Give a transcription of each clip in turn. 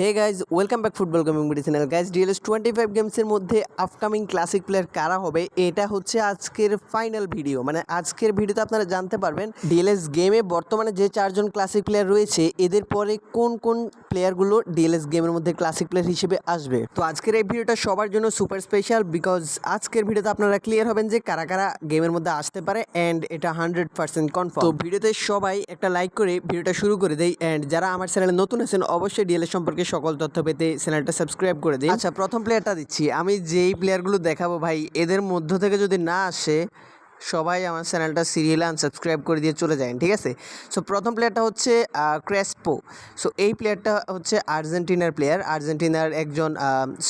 Hey guys welcome back football gaming video channel guys DLS twenty five গেমসের মধ্যে upcoming classic player কারা হবে? এটা হচ্ছে আজকের ফাইনাল ভিডিও মানে আজকের ভিডিওতে আপনারা জানতে পারবেন ডিএলএস গেমে বর্তমানে যে চারজন ক্লাসিক প্লেয়ার রয়েছে, এদের পরে কোন কোন প্লেয়ারগুলো ডিএলএস গেমের মধ্যে ক্লাসিক প্লেয়ার হিসেবে আসবে? তো আজকের এই ভিডিওটা সবার জন্য সুপার স্পেশাল বিকজ আজকের ভিডিওতে আপনারা ক্লিয়ার হবেন যে কারা কারা গেমের মধ্যে আসতে পারে অ্যান্ড এটা হান্ড্রেড পার্সেন্ট কনফার্ম তো ভিডিওতে সবাই একটা লাইক করে ভিডিওটা শুরু করে দেয় অ্যান্ড যারা আমার চ্যানেলে নতুন আছেন, অবশ্যই ডিএলএস সম্পর্কে সকল তথ্য পেতে চ্যানেলটা সাবস্ক্রাইব করে দিন। আচ্ছা প্রথম প্লেয়ারটা দিচ্ছি। আমি যেই প্লেয়ারগুলো দেখাবো ভাই, এদের মধ্য থেকে যদি না আসে সবাই আমার চ্যানেলটা সিরিয়ালে আনসাবস্ক্রাইব করে দিয়ে চলে যায় ঠিক আছে? সো প্রথম প্লেয়ারটা হচ্ছে ক্রেসপো সো এই প্লেয়ারটা হচ্ছে আর্জেন্টিনার প্লেয়ার আর্জেন্টিনার একজন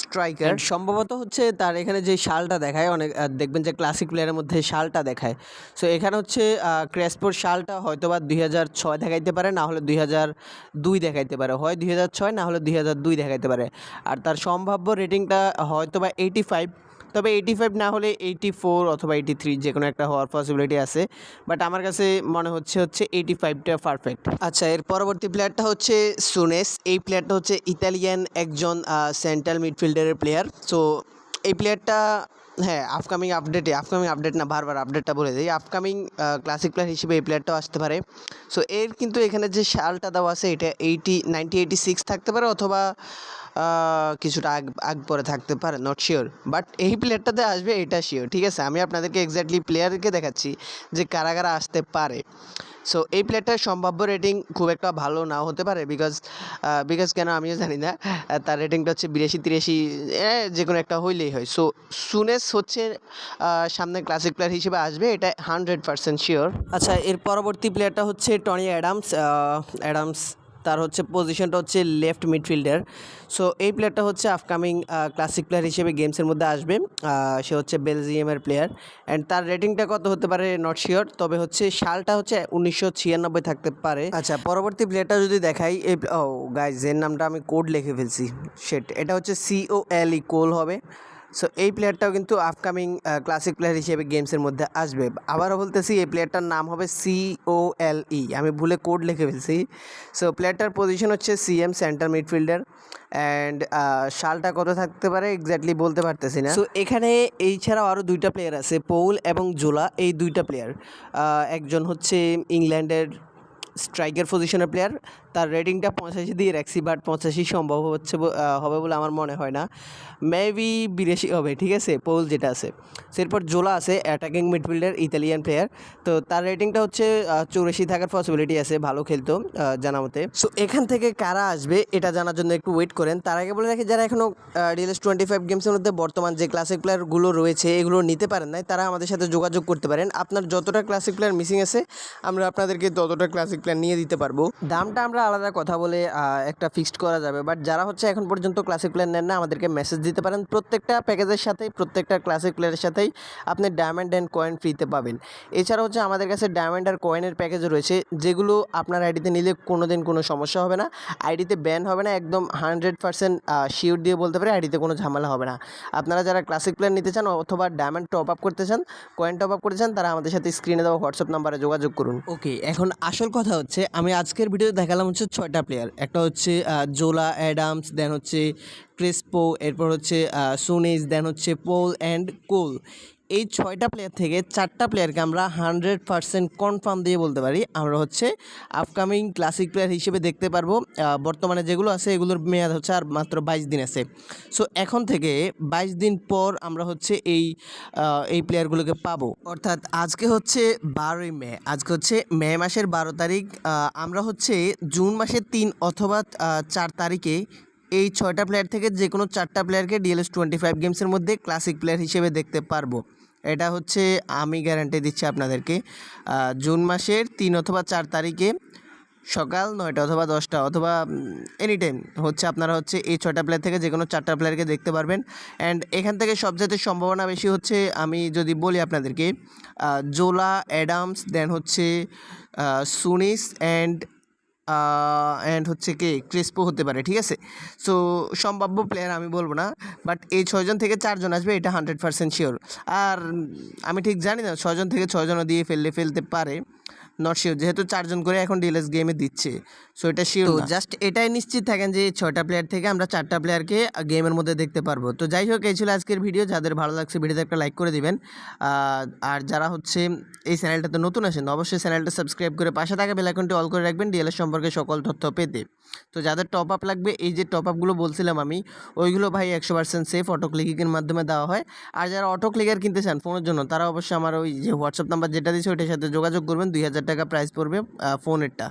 স্ট্রাইকার সম্ভবত হচ্ছে তার এখানে যে শালটা দেখায়, অনেক দেখবেন যে ক্লাসিক প্লেয়ারের মধ্যে শালটা দেখায়। সো এখানে হচ্ছে ক্রেসপোর শালটা হয়তো বা দুই হাজার ছয় দেখাইতে পারে, না হলে দুই হাজার দুই দেখাইতে পারে। হয় দুই হাজার ছয়, না হলে দুই হাজার দুই দেখাইতে পারে। আর তার সম্ভাব্য রেটিংটা হয়তো বা এইটি ফাইভ তবে এইটি ফাইভ না হলে এইটি ফোর অথবা এইটি থ্রি যে কোনো একটা হওয়ার পসিবিলিটি আছে। বাট আমার কাছে মনে হচ্ছে হচ্ছে এইটি ফাইভটা পারফেক্ট আচ্ছা এর পরবর্তী প্লেয়ারটা হচ্ছে সুনেস এই প্লেয়ারটা হচ্ছে ইতালিয়ান একজন সেন্ট্রাল মিডফিল্ডারের প্লেয়ার সো এই প্লেয়ারটা হ্যাঁ আপকামিং আপডেটে আপকামিং আপডেট না, বারবার আপডেটটা বলে দিই। আপকামিং ক্লাসিক প্লেয়ার হিসেবে এই প্লেয়ারটাও আসতে পারে। সো এর কিন্তু এখানে যে শালটা দেওয়া আছে, এটা এইটি নাইনটি এইটি সিক্স থাকতে পারে অথবা কিছুটা আগ আগ পরে থাকতে পারে নট শিওর বাট এই প্লেয়ারটাতে আসবে, এটা শিওর ঠিক আছে? আমি আপনাদেরকে এক্স্যাক্টলি প্লেয়ারকে দেখাচ্ছি যে কারা কারা আসতে পারে। সো এই প্লেয়ারটার সম্ভাব্য রেটিং খুব একটা ভালো নাও হতে পারে বিকজ বিকজ কেন আমিও জানি না। তার রেটিংটা হচ্ছে বিরাশি, তিরাশি যে কোনো একটা হইলেই হয়। সো সুনেস হচ্ছে সামনে ক্লাসিক প্লেয়ার হিসেবে আসবে, এটা হান্ড্রেড পার্সেন্ট শিওর আচ্ছা এর পরবর্তী প্লেয়ারটা হচ্ছে টনি অ্যাডামস অ্যাডামস তার হচ্ছে পজিশনটা হচ্ছে লেফট মিডফিল্ডার সো এই প্লেয়ারটা হচ্ছে আপকামিং ক্লাসিক প্লেয়ার হিসেবে গেমসের মধ্যে আসবে। সে হচ্ছে বেলজিয়ামের প্লেয়ার অ্যান্ড তার রেটিংটা কত হতে পারে নট শিওর তবে হচ্ছে সালটা হচ্ছে উনিশশো ছিয়ানব্বই থাকতে পারে। আচ্ছা পরবর্তী প্লেয়ারটা যদি দেখাই, এই, ও গাইজ এর নামটা আমি কোড লিখে ফেলছি সেট এটা হচ্ছে সিও এল ই কোল হবে। সো এই প্লেয়ারটাও কিন্তু আপকামিং ক্লাসিক প্লেয়ার হিসেবে গেমসের মধ্যে আসবে। আবারও বলতেছি, এই প্লেয়ারটার নাম হবে সি ও এল ই আমি ভুলে কোড লিখে ফেলছি। সো প্লেয়ারটার পজিশন হচ্ছে সিএম সেন্টার মিডফিল্ডার অ্যান্ড শালটা কত থাকতে পারে এক্স্যাক্টলি বলতে পারতেছি না। সো এখানে এই ছাড়াও আরও দুইটা প্লেয়ার আছে পৌল এবং জোলা এই দুইটা প্লেয়ার একজন হচ্ছে ইংল্যান্ডের স্ট্রাইকার পজিশনের প্লেয়ার তার রেটিংটা পঁচাশি দিয়ে রাখছি বাট পঁচাশি সম্ভব হচ্ছে হবে বলে আমার মনে হয় না। মেবি বিরাশি হবে, ঠিক আছে? পৌল যেটা আছে। এরপর জোলা আছে অ্যাটাকিং মিডফিল্ডার ইতালিয়ান প্লেয়ার তো তার রেটিংটা হচ্ছে চৌরাশি থাকার পসিবিলিটি আছে, ভালো খেলতো জানা মতে। সো এখান থেকে কারা আসবে, এটা জানার জন্য একটু ওয়েট করেন। তার আগে বলে রাখি, যারা এখনও ডিএলএস টোয়েন্টি ফাইভ গেমসের মধ্যে বর্তমান যে ক্লাসিক প্লেয়ারগুলো রয়েছে, এগুলো নিতে পারেন নাই, তারা আমাদের সাথে যোগাযোগ করতে পারেন। আপনার যতটা ক্লাসিক প্লেয়ার মিসিং আছে, আমরা আপনাদেরকে ততটা ক্লাসিক প্লেয়ার নিয়ে দিতে পারব। দামটা আমরা আলাদা কথা বলে একটা ফিক্সড করা যাবে। বাট যারা হচ্ছে এখন পর্যন্ত ক্লাসিক প্ল্যান নেন না আমাদেরকে মেসেজ দিতে পারেন। প্রত্যেকটা প্যাকেজের সাথেই প্রত্যেকটা ক্লাসিক প্লেয়ারের সাথেই আপনি ডায়মন্ড অ্যান্ড কয়েন ফ্রিতে পাবেন। এছাড়া হচ্ছে আমাদের কাছে ডায়মন্ড আর কয়েনের প্যাকেজ রয়েছে যেগুলো আপনার আইডিতে নিলে কোনো দিন কোনো সমস্যা হবে না। আইডিতে ব্যান হবে না একদম হান্ড্রেড পার্সেন্ট শিওর দিয়ে বলতে পারি আইডিতে কোনো ঝামেলা হবে না। আপনারা যারা ক্লাসিক প্ল্যান নিতে চান অথবা ডায়মন্ড টপ আপ করতে চান কয়েন টপ আপ করতে চান তারা আমাদের সাথে স্ক্রিনে দেওয়া হোয়াটসঅ্যাপ নাম্বারে যোগাযোগ করুন। ওকে এখন আসল কথা হচ্ছে, আমি আজকের ভিডিওতে দেখালাম হচ্ছে ছয়টা প্লেয়ার একটা হচ্ছে জোলা অ্যাডামস দেন হচ্ছে ক্রেসপো এরপর হচ্ছে সুনিস দেন হচ্ছে পোল অ্যান্ড কোল এই ছয়টা প্লেয়ার থেকে চারটা প্লেয়ারকে আমরা হান্ড্রেড পার্সেন্ট কনফার্ম দিয়ে বলতে পারি। আমরা হচ্ছে আপকামিং ক্লাসিক প্লেয়ার হিসেবে দেখতে পারব। বর্তমানে যেগুলো আছে, এগুলোর মেয়াদ হচ্ছে আর মাত্র বাইশ দিন আছে। সো এখন থেকে বাইশ দিন পর আমরা হচ্ছে এই এই প্লেয়ারগুলোকে পাবো। অর্থাৎ আজকে হচ্ছে বারোই মে, আজকে হচ্ছে মে মাসের বারো তারিখ। আমরা হচ্ছে জুন মাসের তিন অথবা চার তারিখে এই ছয়টা প্লেয়ার থেকে যে কোনো চারটা প্লেয়ারকে ডিএলএস টোয়েন্টি ফাইভ গেমসের মধ্যে ক্লাসিক প্লেয়ার হিসেবে দেখতে পারব। এটা হচ্ছে আমি গ্যারান্টি দিচ্ছি আপনাদেরকে জুন মাসের তিন অথবা চার তারিখে সকাল নয়টা অথবা দশটা অথবা এনি টাইম হচ্ছে আপনারা হচ্ছে এই ছয়টা প্লেয়ার থেকে যে কোনো চারটা প্লেয়ারকে দেখতে পারবেন। অ্যান্ড এখান থেকে সবচেয়ে সম্ভাবনা বেশি হচ্ছে, আমি যদি বলি আপনাদেরকে জোলা অ্যাডামস দেন হচ্ছে সুনিস অ্যান্ড অ্যান্ড হচ্ছে কে ক্রেসপো হতে পারে, ঠিক আছে? সো সম্ভাব্য প্লেয়ার আমি বলব না বাট এই ছয়জন থেকে চারজন আসবে, এটা হান্ড্রেড পার্সেন্ট শিওর আর আমি ঠিক জানি না ছজন থেকে ছজনও দিয়ে ফেললে ফেলতে পারে নট শিওর যেহেতু চারজন করে এখন ডিএলএস গেমে দিচ্ছে। সো এটা শিওর তো জাস্ট এটাই নিশ্চিত থাকেন যে এই ছয়টা প্লেয়ার থেকে আমরা চারটা প্লেয়ারকে গেমের মধ্যে দেখতে পারব। তো যাই হোক এই ছিল আজকের ভিডিও যাদের ভালো লাগছে ভিডিওতে একটা লাইক করে দিবেন। আর যারা হচ্ছে এই চ্যানেলটাতে নতুন আসেন অবশ্যই চ্যানেলটা সাবস্ক্রাইব করে পাশে থাকা বেলাইকনটি অল করে রাখবেন। ডিএলএস সম্পর্কে সকল তথ্য পেতে। তো যাদের টপ আপ লাগবে এই যে টপ আপগুলো বলছিলাম আমি ওইগুলো ভাই একশো পার্সেন্ট সেফ অটো ক্লিকিংয়ের মাধ্যমে দেওয়া হয়। আর যারা অটো ক্লিকার কিনতে চান ফোনের জন্য তারা অবশ্যই আমার ওই যে হোয়াটসঅ্যাপ নাম্বার যেটা দিয়েছে ওইটার সাথে যোগাযোগ করবেন। দুই হাজার টাকা প্রাইস পড়বে ফোনেরটা